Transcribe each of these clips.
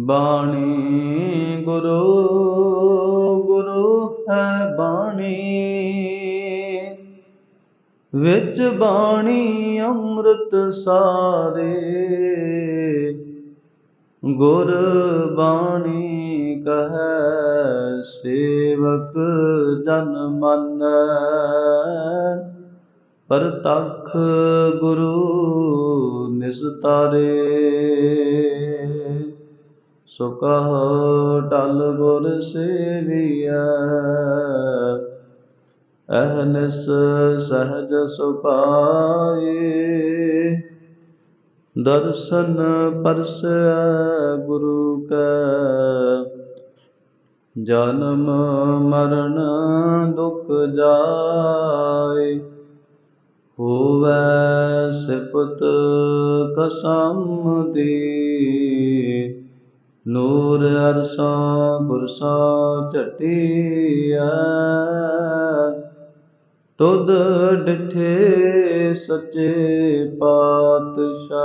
ਬਾਣੀ ਗੁਰੂ ਗੁਰੂ ਹੈ ਬਾਣੀ। ਵਿੱਚ ਬਾਣੀ ਅੰਮ੍ਰਿਤ ਸਾਰੇ। ਗੁਰ ਬਾਣੀ ਕਹੈ, ਸੇਵਕ ਜਨ ਮਨ। ਪਰਤਖ ਗੁਰੂ ਨਿਸਤਾਰੇ। ਸੋ ਕਹ ਟਲ ਗੁਰ ਸੇਵੀਐ ਅਹਨਿਸ ਸਹਜ ਸੁਪਾਏ ਦਰਸ਼ਨ ਪਰਸੈ ਗੁਰੂ ਕੈ, ਜਨਮ ਮਰਨ ਦੁਖ ਜਾਏ। ਹੋਵੈ ਸਿਫਤ ਕਸਮ ਦੀ। ਨੂਰ ਅਰਸਾਂ ਬੁਰਸਾਂ ਝਟੀਐ ਤੁਧ ਡਿਠੇ ਸੱਚੇ ਪਾਤਸ਼ਾਹ।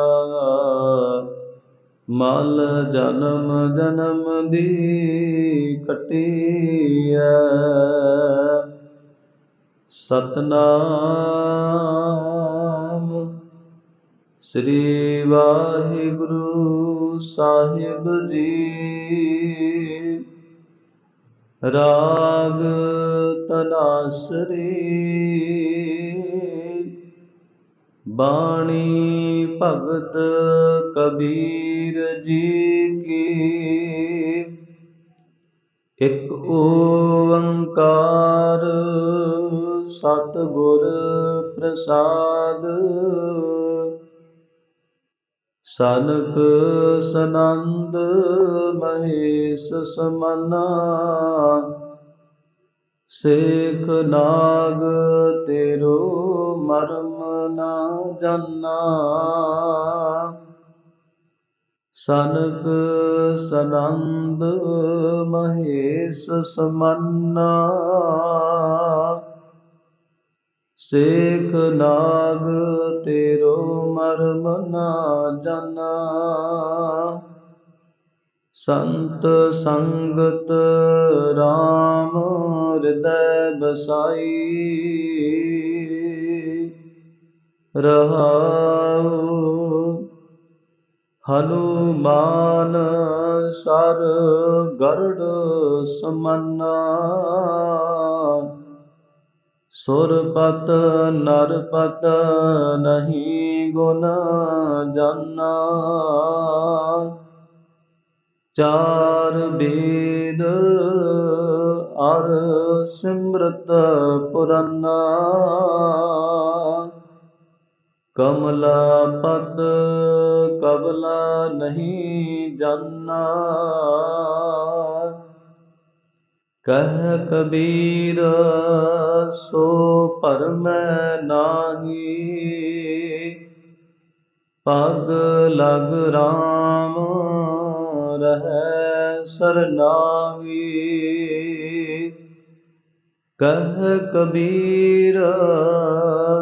ਮਲ ਜਨਮ ਜਨਮ ਦੀ ਕਟੀਐ। ਸਤਨਾਮ ਸ੍ਰੀ ਵਾਹਿਗੁਰੂ ਸਾਹਿਬ ਜੀ। ਰਾਗ ਤਨਾਸਰੀ। ਬਾਣੀ ਭਗਤ ਕਬੀਰ ਜੀ ਕੀ। ਇਕ ਓੰਕਾਰ ਸਤਿਗੁਰ ਪ੍ਰਸਾਦ। ਸਨਕ ਸਨੰਦ ਮਹੇਸ਼ ਸਮਨਾ ਸੇਖ ਨਾਗ ਤੇਰੋ ਮਰਮ ਨਾ ਜੰਨਾ। ਸਨਕ ਸਨੰਦ ਮਹੇਸ਼ ਸਮੰਨਾ ਸੇਖ ਨਾਗ ਤੇਰੋ ਮਰਮ ਨਾ ਜਾਨਾ। ਸੰਤ ਸੰਗਤ RAM ਹਿਰਦੈ ਬਸਾਈ ਰਹਾਉ ਹਨੂਮਾਨ ਸਰ ਗਰੜ ਸਮੰਨਾ। ਸੁਰਪਤ ਨਰਪਤ ਨਹੀਂ ਗੁਣ ਜਾਨਾ। ਚਾਰ ਬੇਦ ਅਰ ਸਿਮਰਤ ਪੁਰਾਨਾ। ਕਮਲਾ ਪਦ ਕਬਲਾ ਨਹੀਂ ਜਾਨਾ। ਕਹਿ ਕਬੀਰ, ਸੋ ਭਰਮੈ ਨਾਹੀ। ਪਗ ਲਗ RAM ਰਹਿ ਸਰਨਾਵੀ ਕਹਿ ਕਬੀਰ,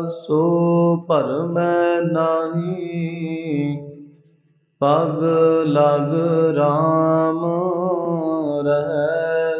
ਸੋ ਭਰਮੈ ਨਾਹੀ। ਪਗ ਲਗ RAM ਰਹਿ